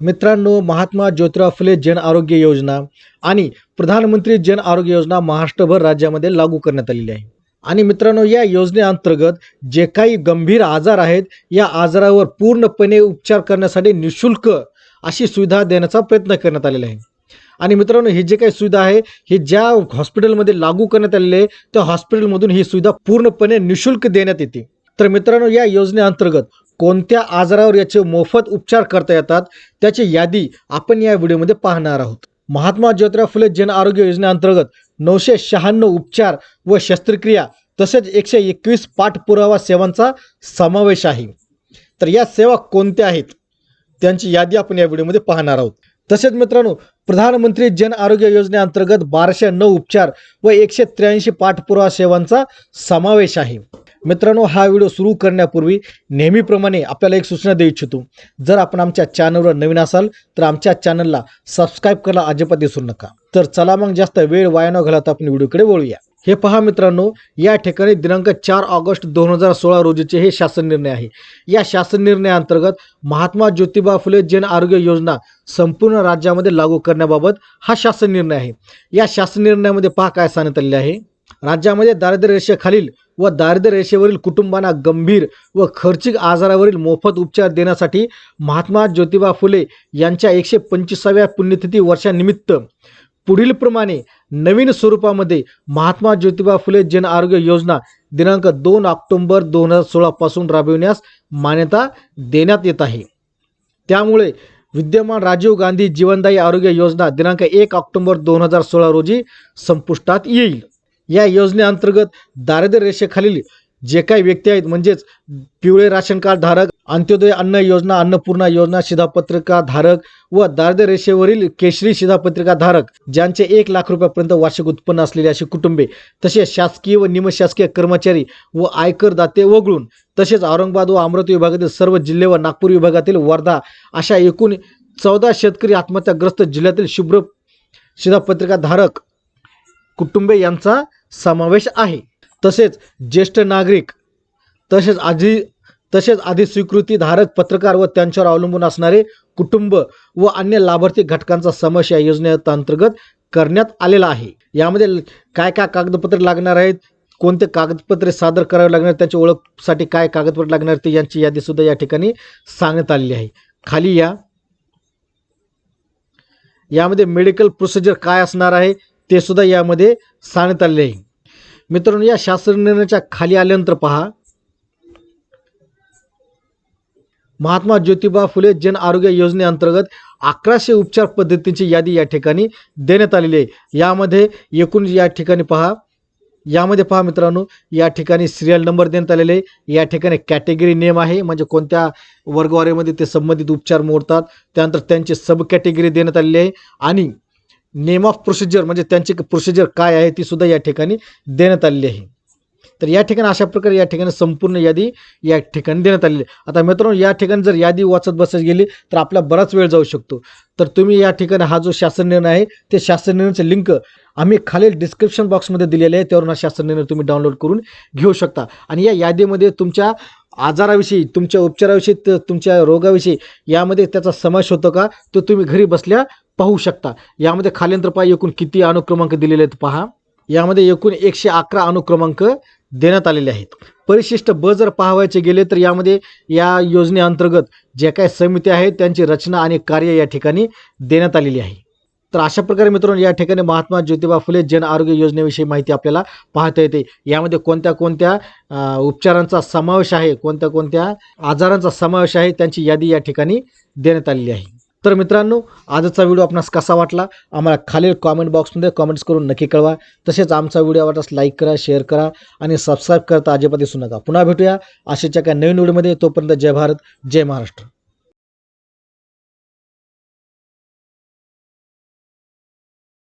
मित्रांनो महात्मा ज्योतिराव फुले जन आरोग्य योजना आणि प्रधानमंत्री जन आरोग्य योजना महाराष्ट्रभर राज्यामध्ये लागू करण्यात आलेली आहे. आणि मित्रांनो या योजनेअंतर्गत जे काही गंभीर आजार आहेत या आजारावर पूर्णपणे उपचार करण्यासाठी निशुल्क अशी सुविधा देण्याचा प्रयत्न करण्यात आलेला आहे. आणि मित्रांनो ही जे काही सुविधा आहे ही ज्या हॉस्पिटलमध्ये लागू करण्यात आलेली आहे त्या हॉस्पिटलमधून ही सुविधा पूर्णपणे निशुल्क देण्यात येते. तर मित्रांनो या योजनेअंतर्गत कोणत्या आजारावर याचे मोफत उपचार करता येतात त्याची यादी आपण या व्हिडिओमध्ये पाहणार आहोत. महात्मा ज्योतिराव फुले जन आरोग्य योजनेअंतर्गत नऊशे शहाण्णव उपचार व शस्त्रक्रिया तसेच एकशे एकवीस पाठपुरावा सेवांचा समावेश आहे. तर या सेवा कोणत्या आहेत त्यांची यादी आपण या व्हिडिओमध्ये पाहणार आहोत. तसेच मित्रांनो प्रधानमंत्री जन आरोग्य योजनेअंतर्गत बाराशे नऊ उपचार व एकशे त्र्याऐंशी पाठपुरावा सेवांचा समावेश आहे. मित्रांनो हा व्हिडिओ सुरू करण्यापूर्वी नेहमीप्रमाणे आपल्याला एक सूचना देऊ इच्छितो. जर आपण आमच्या चॅनलवर नवीन असाल तर आमच्या चॅनलला सबस्क्राईब करायला अजिबात विसरू नका. तर चला मग जास्त वेळ वाया न आपण व्हिडिओकडे वळूया. हे पहा मित्रांनो या ठिकाणी दिनांक चार ऑगस्ट दोन हजार सोळा रोजीचे हे शासन निर्णय आहे. या शासन निर्णयाअंतर्गत महात्मा ज्योतिबा फुले जन आरोग्य योजना संपूर्ण राज्यामध्ये लागू करण्याबाबत हा शासन निर्णय आहे. या शासन निर्णयामध्ये पहा काय सांगण्यात आलेले आहे. राज्यामध्ये दारिद्र्य रेषेखालील व दारिद्र्य रेषेवरील कुटुंबांना गंभीर व खर्चिक आजारावरील मोफत उपचार देण्यासाठी महात्मा ज्योतिबा फुले यांच्या एकशे पंचवीसाव्या पुण्यतिथी वर्षानिमित्त पुढीलप्रमाणे नवीन स्वरूपामध्ये महात्मा ज्योतिबा फुले जन आरोग्य योजना दिनांक दोन ऑक्टोंबर दोन हजार सोळापासून राबविण्यास मान्यता देण्यात येत आहे. त्यामुळे विद्यमान राजीव गांधी जीवनदायी आरोग्य योजना दिनांक एक ऑक्टोंबर दोन हजार सोळा रोजी संपुष्टात येईल. या योजनेअंतर्गत दारिद्र्य रेषेखालील जे काही व्यक्ती आहेत म्हणजेच पिवळे राशन कार्ड धारक अंत्योदय अन्न योजना अन्नपूर्णा योजना शिधापत्रिका धारक व दारिद्र्य रेषेवरील केशरी शिधापत्रिका धारक ज्यांचे एक लाख रुपयापर्यंत वार्षिक उत्पन्न असलेले अशी कुटुंबे तसेच शासकीय व निमशासकीय कर्मचारी व आयकर दाते वगळून तसेच औरंगाबाद व अमरावती विभागातील सर्व जिल्हे व नागपूर विभागातील वर्धा अशा एकूण चौदा शेतकरी आत्महत्याग्रस्त जिल्ह्यातील शुभ्र शिधापत्रिका धारक कुटुंबे यांचा समावेश आहे. तसेच ज्येष्ठ नागरिक तसेच आधी तसेच आधी स्वीकृती धारक पत्रकार व त्यांच्यावर अवलंबून असणारे कुटुंब व अन्य लाभार्थी घटकांचा समावेश या योजनेअंतर्गत करण्यात आलेला आहे. यामध्ये काय काय कागदपत्रे लागणार आहेत? कोणते कागदपत्रे सादर करावे लागणार त्याच्या ओळखसाठी काय कागदपत्र लागणार ते यांची यादीसुद्धा या ठिकाणी सांगण्यात आलेली आहे. खाली या. यामध्ये मेडिकल प्रोसिजर काय असणार आहे? ते सुद्धा यामध्ये सांगण्यात आलेले आहे. मित्रांनो या शास्त्र निर्णयाच्या खाली आल्यानंतर पहा. महात्मा ज्योतिबा फुले जन आरोग्य योजनेअंतर्गत अकराशे उपचार पद्धतींची यादी या ठिकाणी देण्यात आलेली आहे. यामध्ये एकूण या ठिकाणी पहा. यामध्ये पहा मित्रांनो या ठिकाणी सिरियल नंबर देण्यात आलेले आहे. या ठिकाणी कॅटेगरी नेम आहे. म्हणजे कोणत्या वर्गवारीमध्ये ते संबंधित उपचार मोडतात. त्यानंतर त्यांची सब कॅटेगरी देण्यात आलेली आहे. आणि नेम ऑफ प्रोसिजर म्हणजे त्यांची प्रोसिजर काय आहे ती सुद्धा या ठिकाणी देण्यात आलेली आहे. तर या ठिकाणी अशा प्रकारे या ठिकाणी संपूर्ण यादी या ठिकाणी देण्यात आलेली आहे. आता मित्रांनो या ठिकाणी जर यादी वाचत बसत गेली तर आपला बराच वेळ जाऊ शकतो. तर तुम्ही या ठिकाणी हा जो शासन निर्णय आहे ते शासन निर्णयाचे लिंक आम्ही खालील डिस्क्रिप्शन बॉक्समध्ये दिलेले आहे. त्यावरून हा शासन निर्णय तुम्ही डाउनलोड करून घेऊ शकता. आणि या यादीमध्ये तुमच्या आजाराविषयी तुमच्या उपचाराविषयी तुमच्या रोगाविषयी यामध्ये त्याचा समावेश होतो का? तो तुम्ही घरी बसल्या पाहू शकता. यामध्ये खालींतर पहा एकूण किती अनुक्रमांक दिलेले आहेत पहा. यामध्ये एकूण एकशे अकरा अनुक्रमांक देण्यात आलेले आहेत. परिशिष्ट ब जर पाहावायचे गेले तर यामध्ये या योजनेअंतर्गत ज्या काही समित्या आहेत त्यांची रचना आणि कार्य या ठिकाणी देण्यात आलेली आहे. तर अशा प्रकारे मित्रांनो या ठिकाणी महात्मा ज्योतिबा फुले जन आरोग्य योजनेविषयी माहिती आपल्याला पाहता येते. यामध्ये कोणत्या कोणत्या उपचारांचा समावेश आहे कोणत्या कोणत्या आजारांचा समावेश आहे त्यांची यादी या ठिकाणी देण्यात आलेली आहे. तर मित्रांनो आजचा व्हिडिओ आपणास कसा वाटला? आम्हाला खालील कॉमेंट बॉक्समध्ये कॉमेंट्स करून नक्की कळवा. तसेच आमचा व्हिडिओ आवडल्यास लाईक करा शेअर करा आणि सबस्क्राईब करता अजिबात दिसू नका. पुन्हा भेटूया अशाच्या काय नवीन व्हिडिओमध्ये. तोपर्यंत जय भारत जय महाराष्ट्र.